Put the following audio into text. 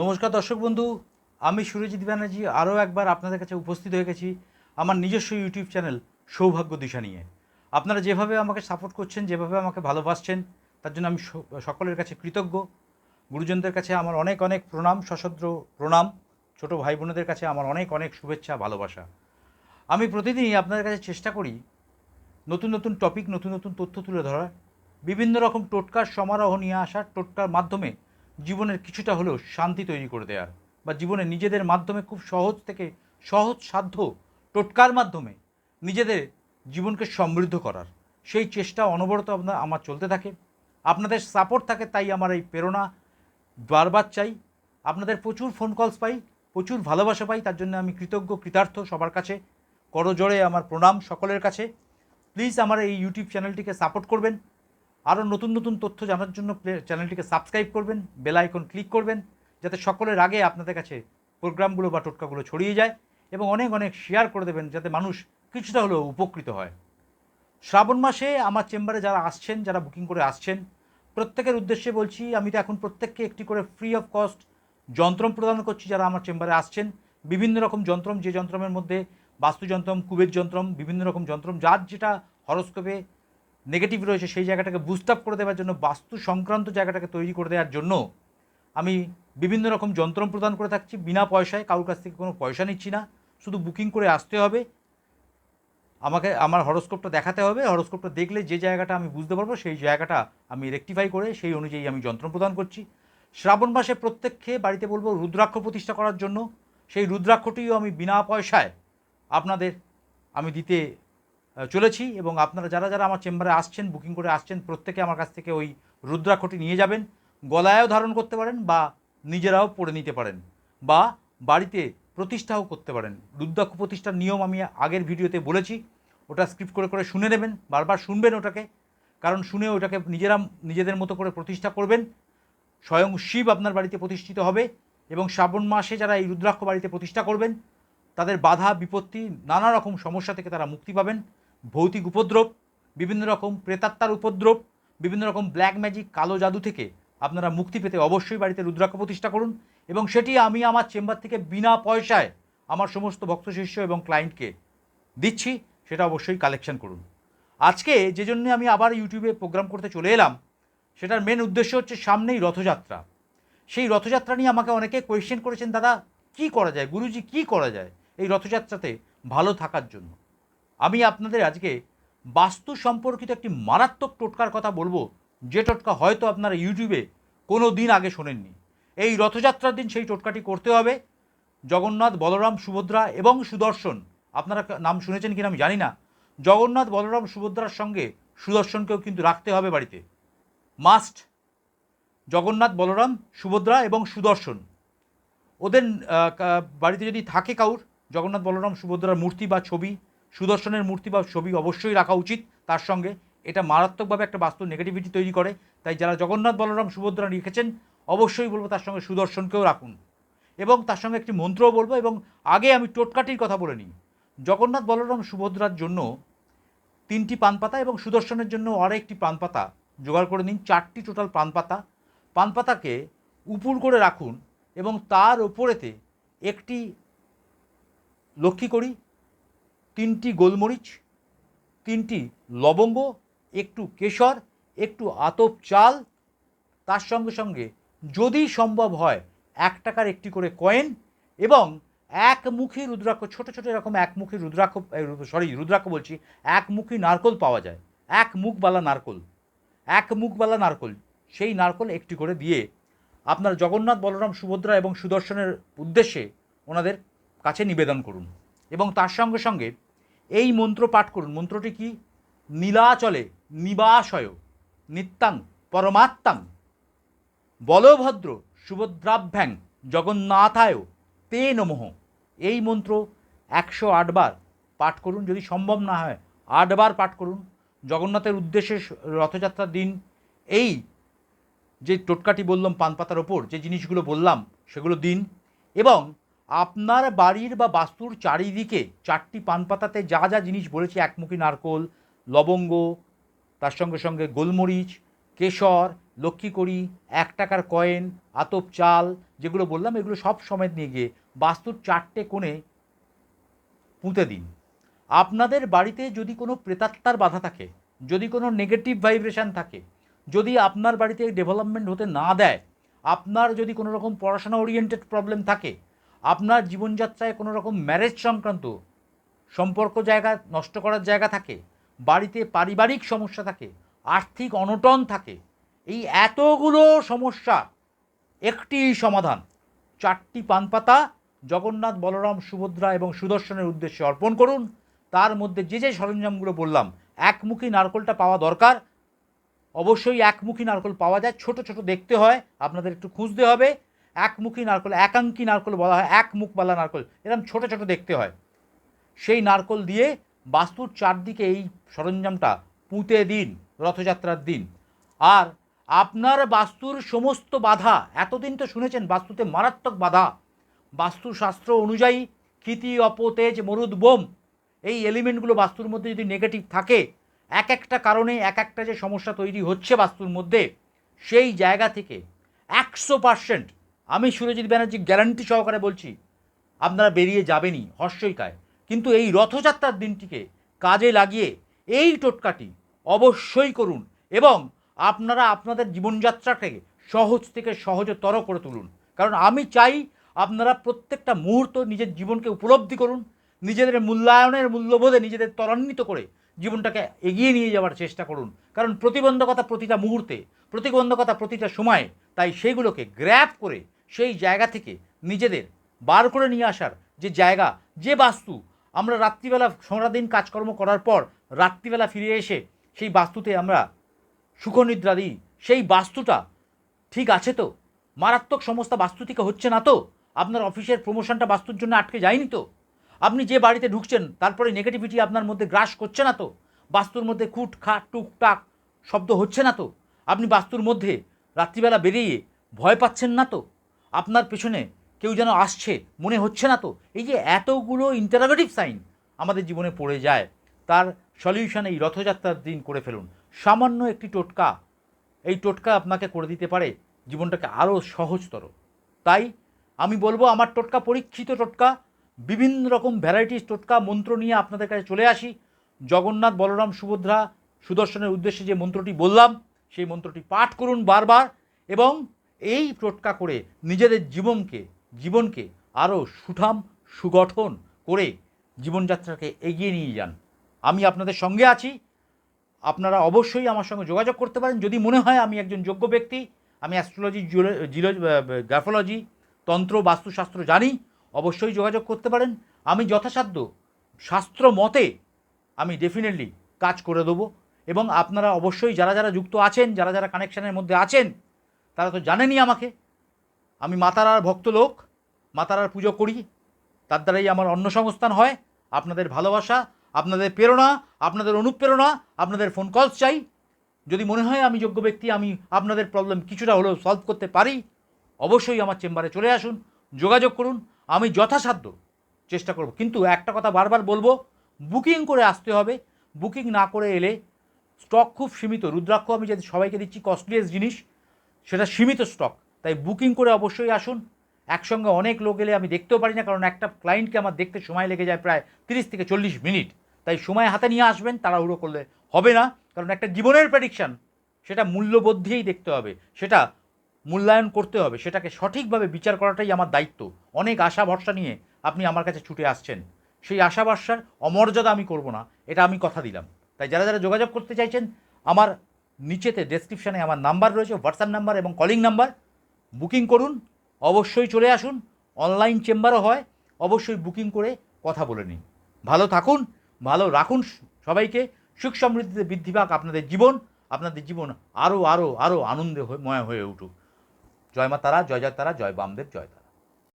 নমস্কার দর্শক বন্ধু, আমি সুরজিৎ ব্যানার্জি আরও একবার আপনাদের কাছে উপস্থিত হয়ে গেছি আমার নিজস্ব ইউটিউব চ্যানেল সৌভাগ্য দিশা নিয়ে। আপনারা যেভাবে আমাকে সাপোর্ট করছেন, যেভাবে আমাকে ভালোবাসছেন, তার জন্য আমি সকলের কাছে কৃতজ্ঞ। গুরুজনদের কাছে আমার অনেক অনেক প্রণাম, সশস্ত্র প্রণাম। ছোট ভাই বোনেদের কাছে আমার অনেক অনেক শুভেচ্ছা, ভালোবাসা। আমি প্রতিদিনই আপনাদের কাছে চেষ্টা করি নতুন নতুন টপিক নতুন নতুন তথ্য তুলে ধরার। বিভিন্ন রকম টোটকার সমারোহ নিয়ে আসার টোটকার মাধ্যমে জীবনের কিছুটা হলেও শান্তি তৈরি করে দেওয়ার বা জীবনে নিজেদের মাধ্যমে খুব সহজ থেকে সহজ সাধ্য টোটকার মাধ্যমে নিজেদের জীবনকে সমৃদ্ধ করার। সেই চেষ্টা অনবরত আপনার আমার চলতে থাকে। আপনাদের সাপোর্ট থাকে তাই আমার এই প্রেরণা। বারবার চাই। আপনাদের প্রচুর ফোন কলস পাই, প্রচুর ভালোবাসা পাই, তার জন্য আমি কৃতজ্ঞ, কৃতার্থ সবার কাছে। করজোড়ে আমার প্রণাম সকলের কাছে। প্লিজ আমার এই ইউটিউব চ্যানেলটিকে সাপোর্ট করবেন। আরও নতুন নতুন তথ্য জানার জন্য চ্যানেলটিকে সাবস্ক্রাইব করবেন, বেল আইকন ক্লিক করবেন, যাতে সকলের আগে আপনাদের কাছে প্রোগ্রামগুলো বা টোটকাগুলো ছড়িয়ে যায় এবং অনেক অনেক শেয়ার করে দেবেন, যাতে মানুষ কিছুটা হলেও উপকৃত হয়। শ্রাবণ মাসে আমার চেম্বারে যারা আসছেন, যারা বুকিং করে আসছেন, প্রত্যেকের উদ্দেশ্যে বলছি, আমি তো এখন প্রত্যেককে একটি করে ফ্রি অফ কস্ট যন্ত্রম প্রদান করছি, যারা আমার চেম্বারে আসছেন। বিভিন্ন রকম যন্ত্রম, যে যন্ত্রমের মধ্যে বাস্তুযন্ত্রম, কুবের যন্ত্রম, বিভিন্ন রকম যন্ত্রম, যার যেটা হরস্কোপে নেগেটিভ রয়েছে, সেই জায়গাটাকে বুস্ট আপ করে দেওয়ার জন্য, বাস্তু সংক্রান্ত জায়গাটাকে তৈরি করে দেওয়ার জন্য আমি বিভিন্ন রকম যন্ত্র প্রদান করে থাকছি। বিনা পয়সায় কারোর কাছ থেকে কোনো পয়সা নিচ্ছি না। শুধু বুকিং করে আসতে হবে। আমাকে, আমার হরস্কোপটা দেখাতে হবে। হরস্কোপটা দেখলে যে জায়গাটা আমি বুঝতে পারব, সেই জায়গাটা আমি রেকটিফাই করে সেই অনুযায়ী আমি যন্ত্র প্রদান করছি। শ্রাবণ মাসে প্রত্যেককে বাড়িতে বলব রুদ্রাক্ষ প্রতিষ্ঠা করার জন্য। সেই রুদ্রাক্ষটিও আমি বিনা পয়সায় আপনাদের, আমি দিতে চলেছি এবং আপনারা যারা যারা আমার চেম্বারে আসছেন, বুকিং করে আসছেন, প্রত্যেকে আমার কাছ থেকে ওই রুদ্রাক্ষটি নিয়ে যাবেন। গলায়ও ধারণ করতে পারেন বা নিজেরাও পরে নিতে পারেন বা বাড়িতে প্রতিষ্ঠাও করতে পারেন। রুদ্রাক্ষ প্রতিষ্ঠার নিয়ম আমি আগের ভিডিওতে বলেছি। ওটা স্ক্রিপ্ট করে করে শুনে নেবেন, বারবার শুনবেন ওটাকে, কারণ শুনে ওটাকে নিজেরা নিজেদের মতো করে প্রতিষ্ঠা করবেন। স্বয়ং শিব আপনার বাড়িতে প্রতিষ্ঠিত হবে এবং শ্রাবণ মাসে যারা এই রুদ্রাক্ষ বাড়িতে প্রতিষ্ঠা করবেন, তাদের বাধা, বিপত্তি, নানা রকম সমস্যা থেকে তারা মুক্তি পাবেন। ভৌতিক উপদ্রব, বিভিন্ন রকম প্রেতাত্মার উপদ্রব, বিভিন্ন রকম ব্ল্যাক ম্যাজিক কালো জাদু থেকে আপনারা মুক্তি পেতে অবশ্যই বাড়িতে রুদ্রাক্ষ প্রতিষ্ঠা করুন এবং সেটি আমি আমার চেম্বার থেকে বিনা পয়সায় আমার সমস্ত ভক্ত শিষ্য এবং ক্লায়েন্টকে দিচ্ছি, সেটা অবশ্যই কালেকশন করুন। আজকে যে জন্য আমি আবার ইউটিউবে প্রোগ্রাম করতে চলে এলাম, সেটার মেন উদ্দেশ্য হচ্ছে সামনেই রথযাত্রা। সেই রথযাত্রা নিয়ে আমাকে অনেকে কোয়েশ্চেন করেছেন, দাদা, কি করা যায়? গুরুজি, কি করা যায় এই রথযাত্রাতে ভালো থাকার জন্য? আমি আপনাদের আজকে বাস্তু সম্পর্কিত একটি মারাত্মক টোটকার কথা বলব। যে টোটকা হয়তো আপনারা ইউটিউবে কোনো দিন আগে শোনেননি। এই রথযাত্রার দিন সেই টোটকাটি করতে হবে। জগন্নাথ, বলরাম, সুভদ্রা এবং সুদর্শন। আপনারা নাম শুনেছেন কিনা আমি জানি না। জগন্নাথ, বলরাম, সুভদ্রার সঙ্গে সুদর্শনকেও কিন্তু রাখতে হবে বাড়িতে। মাস্ট জগন্নাথ, বলরাম, সুভদ্রা এবং সুদর্শন। ওদের বাড়িতে যদি থাকে কাউর, জগন্নাথ, বলরাম, সুভদ্রার মূর্তি বা ছবি সুদর্শনের মূর্তি বা ছবি অবশ্যই রাখা উচিত। তার সঙ্গে এটা মারাত্মকভাবে একটা বাস্তু নেগেটিভিটি তৈরি করে। তাই যারা জগন্নাথ বলরাম সুভদ্রা রেখেছেন অবশ্যই বলব তার সঙ্গে সুদর্শনকেও রাখুন। এবং তার সঙ্গে একটি মন্ত্রও বলব এবং আগে আমি টোটকাটির কথা বলে নিই। জগন্নাথ বলরাম সুভদ্রার জন্য তিনটি পান পাতা এবং সুদর্শনের জন্য আর একটি পান পাতা জোগাড় করে নিন। চারটি টোটাল পান পাতা পান পাতাকে উপুর করে রাখুন এবং তার ওপরেতে একটি লক্ষ্মী করি তিনটি গোলমরিচ, তিনটি লবঙ্গ, একটু কেশর, একটু আতপ চাল। তার সঙ্গে সঙ্গে যদি সম্ভব হয় এক টাকার একটি করে কয়েন এবং একমুখী রুদ্রাক্ষ, ছোট ছোট এরকম একমুখী রুদ্রাক্ষ সরি, রুদ্রাক্ষ বলছি একমুখী নারকল পাওয়া যায়। এক মুখবালা নারকল, এক মুখবালা নারকল, সেই নারকল একটি করে দিয়ে আপনার জগন্নাথ, বলরাম, সুভদ্রা এবং সুদর্শনের উদ্দেশ্যে ওনাদের কাছে নিবেদন করুন। এবং তার সঙ্গে সঙ্গে এই মন্ত্র পাঠ করুন। মন্ত্রটি কি? নীলাচলে নিবাসয়, নিত্যাং পরমাত্মাং বলভদ্র, সুভদ্রাভ্যাং, জগন্নাথায়, তে নমঃ। এই মন্ত্র একশো আটবার পাঠ করুন। যদি সম্ভব না হয় আটবার পাঠ করুন। জগন্নাথের উদ্দেশ্যে রথযাত্রার দিন। এই যে টোটকাটি বললাম পান পাতার ওপর, যে জিনিসগুলো বললাম, সেগুলো দিন। এবং আপনার বাড়ির বা বাস্তুর চারিদিকে চারটি পান পাতাতে যা যা জিনিস বলেছি, একমুখী নারকোল, লবঙ্গ, তার সঙ্গে সঙ্গে গোলমরিচ, কেশর লক্ষ্মীকড়ি এক টাকার কয়েন, আতপ চাল যেগুলো বললাম, এগুলো সব সময় নিয়ে গিয়ে বাস্তুর চারটে কোণে পুঁতে দিন। আপনাদের বাড়িতে যদি কোনো প্রেতাত্মার বাধা থাকে, যদি কোনো নেগেটিভ ভাইব্রেশন থাকে, যদি আপনার বাড়িতে ডেভেলপমেন্ট হতে না দেয়, আপনার যদি কোনো রকম পড়াশোনা ওরিয়েন্টেড প্রবলেম থাকে আপনার জীবনযাত্রায় কোনো রকম ম্যারেজ সংক্রান্ত সম্পর্ক জায়গা নষ্ট করার জায়গা থাকে, বাড়িতে পারিবারিক সমস্যা থাকে, আর্থিক অনটন থাকে, এই এতগুলো সমস্যা একটি সমাধান। চারটি পানপাতা, জগন্নাথ, বলরাম, সুভদ্রা এবং সুদর্শনের উদ্দেশ্যে অর্পণ করুন। তার মধ্যে যে যে সরঞ্জামগুলো বললাম, একমুখী নারকলটা পাওয়া দরকার। অবশ্যই একমুখী নারকল পাওয়া যায়, ছোট ছোট দেখতে হয়, আপনাদের একটু খুঁজতে হবে। একমুখী নারকল একাঙ্কি নারকল বলা হয় এক মুখবালা নারকল। এরকম ছোট ছোট দেখতে হয়। সেই নারকল দিয়ে বাস্তুর চারদিকে এই সরঞ্জামটা, পুঁতে দিন, রথযাত্রার দিন। আর আপনার বাস্তুর সমস্ত বাধা, এতদিন তো শুনেছেন বাস্তুতে মারাত্মক বাধা। বাস্তুশাস্ত্র অনুযায়ী ক্ষিতি, অপতেজ, মরুদ, বোম, এই এলিমেন্টগুলো বাস্তুর মধ্যে যদি নেগেটিভ থাকে, এক একটা কারণে এক একটা যে সমস্যা তৈরি হচ্ছে বাস্তুর মধ্যে, সেই জায়গা থেকে একশো পার্সেন্ট আমি সুরজিৎ ব্যানার্জি গ্যারান্টি সহকারে বলছি, আপনারা বেরিয়ে যাবেনই, হর্ষইকায়। কিন্তু এই রথযাত্রার দিনটিকে কাজে লাগিয়ে এই টোটকাটি অবশ্যই করুন এবং আপনারা আপনাদের জীবনযাত্রাকে সহজ থেকে সহজতর করে তুলুন। কারণ আমি চাই আপনারা প্রত্যেকটা মুহূর্ত নিজের জীবনকে উপলব্ধি করুন, নিজেদের মূল্যায়নের মূল্যবোধে নিজেদের ত্বরান্বিত করে জীবনটাকে এগিয়ে নিয়ে যাওয়ার চেষ্টা করুন। কারণ প্রতিবন্ধকতা প্রতিটা মুহূর্তে, প্রতিবন্ধকতা প্রতিটা সময়ে, তাই সেইগুলোকে গ্র্যাপ করে সেই জায়গা থেকে নিজেদের বার করে নিয়ে আসার যে জায়গা, যে বাস্তু, আমরা রাত্রিবেলা সারাদিন কাজকর্ম করার পর রাত্রিবেলা ফিরে এসে সেই বাস্তুতে আমরা সুখনিদ্রা দিই। সেই বাস্তুটা ঠিক আছে তো? মারাত্মক সমস্যা বাস্তু থেকে হচ্ছে না তো? আপনার অফিসের প্রমোশনটা বাস্তুর জন্য আটকে যায়নি তো? আপনি যে বাড়িতে ঢুকছেন, তারপরে নেগেটিভিটি আপনার মধ্যে গ্রাস করছে না তো? বাস্তুর মধ্যে খুট, খাট, টুকটাক শব্দ হচ্ছে না তো? আপনি বাস্তুর মধ্যে রাত্রিবেলা বেরিয়ে ভয় পাচ্ছেন না তো? আপনার পেছনে কেউ যেন আসছে, মনে হচ্ছে না তো? এই যে এতগুলো ইন্টারোগেটিভ সাইন আমাদের জীবনে পড়ে যায়, তার সলিউশন এই রথযাত্রার দিন করে ফেলুন। সামান্য একটি টোটকা, এই টোটকা আপনাকে করে দিতে পারে জীবনটাকে আরও সহজতর। তাই আমি বলব, আমার টোটকা, পরীক্ষিত টোটকা, বিভিন্ন রকম ভ্যারাইটিস টোটকা, মন্ত্র নিয়ে আপনাদের কাছে চলে আসি। জগন্নাথ, বলরাম, সুভদ্রা, সুদর্শনের উদ্দেশ্যে যে মন্ত্রটি বললাম, সেই মন্ত্রটি পাঠ করুন বারবার এবং এই টোটকা করে নিজেদের জীবনকে জীবনকে আরও সুঠাম, সুগঠন করে জীবনযাত্রাকে এগিয়ে নিয়ে যান। আমি আপনাদের সঙ্গে আছি। আপনারা অবশ্যই আমার সঙ্গে যোগাযোগ করতে পারেন। যদি মনে হয় আমি একজন যোগ্য ব্যক্তি, আমি অ্যাস্ট্রোলজি জিলো গ্রাফোলজি তন্ত্র, বাস্তুশাস্ত্র জানি, অবশ্যই যোগাযোগ করতে পারেন। আমি যথাসাধ্য শাস্ত্র মতে আমি ডেফিনেটলি কাজ করে দেবো। এবং আপনারা অবশ্যই যারা যারা যুক্ত আছেন, যারা যারা কানেকশানের মধ্যে আছেন তারা তো জানেনই আমাকে। আমি মাতারার ভক্ত লোক মাতারার পুজো করি। তার দ্বারাই আমার অন্ন সংস্থান হয়, আপনাদের ভালোবাসা, আপনাদের প্রেরণা, আপনাদের অনুপ্রেরণা, আপনাদের ফোন কলস চাই। যদি মনে হয় আমি যোগ্য ব্যক্তি, আমি আপনাদের প্রবলেম কিছুটা হলেও সলভ করতে পারি, অবশ্যই আমার চেম্বারে চলে আসুন, যোগাযোগ করুন, আমি যথাসাধ্য চেষ্টা করব। কিন্তু একটা কথা বারবার বলব বুকিং করে আসতে হবে। বুকিং না করে এলে স্টক খুব সীমিত। রুদ্রাক্ষ আমি যদি সবাইকে দিচ্ছি কস্টলিয়েস্ট জিনিস। সেটা সীমিত স্টক তাই বুকিং করে অবশ্যই আসুন। একসঙ্গে অনেক লোক এলে আমি দেখতেও পারি না, কারণ একটা ক্লায়েন্টকে আমার দেখতে সময় লেগে যায় প্রায় তিরিশ থেকে চল্লিশ মিনিট। তাই সময় হাতে নিয়ে আসবেন, তাড়াহুড়ো করলে হবে না। কারণ একটা জীবনের প্রেডিকশান সেটা মূল্যবোধ দিয়েই দেখতে হবে। সেটা মূল্যায়ন করতে হবে। সেটাকে সঠিকভাবে বিচার করাটাই আমার দায়িত্ব। অনেক আশা ভরসা নিয়ে আপনি আমার কাছে ছুটে আসছেন। সেই আশা ভরসার অমর্যাদা আমি করব না, এটা আমি কথা দিলাম। তাই যারা যারা যোগাযোগ করতে চাইছেন, আমার নিচেতে ডেসক্রিপশানে আমার নাম্বার রয়েছে হোয়াটসঅ্যাপ নাম্বার এবং কলিং নাম্বার বুকিং করুন, অবশ্যই চলে আসুন অনলাইন চেম্বারও হয়, অবশ্যই বুকিং করে কথা বলে নিন। ভালো থাকুন, ভালো রাখুন সবাইকে, সুখ সমৃদ্ধিতে বৃদ্ধি পাক আপনাদের জীবন আপনাদের জীবন আরও আরও আরও আনন্দে হয়ে- ময় হয়ে উঠুক। জয় মা তারা, জয় জয় তারা, জয় বামদেব, জয় তারা।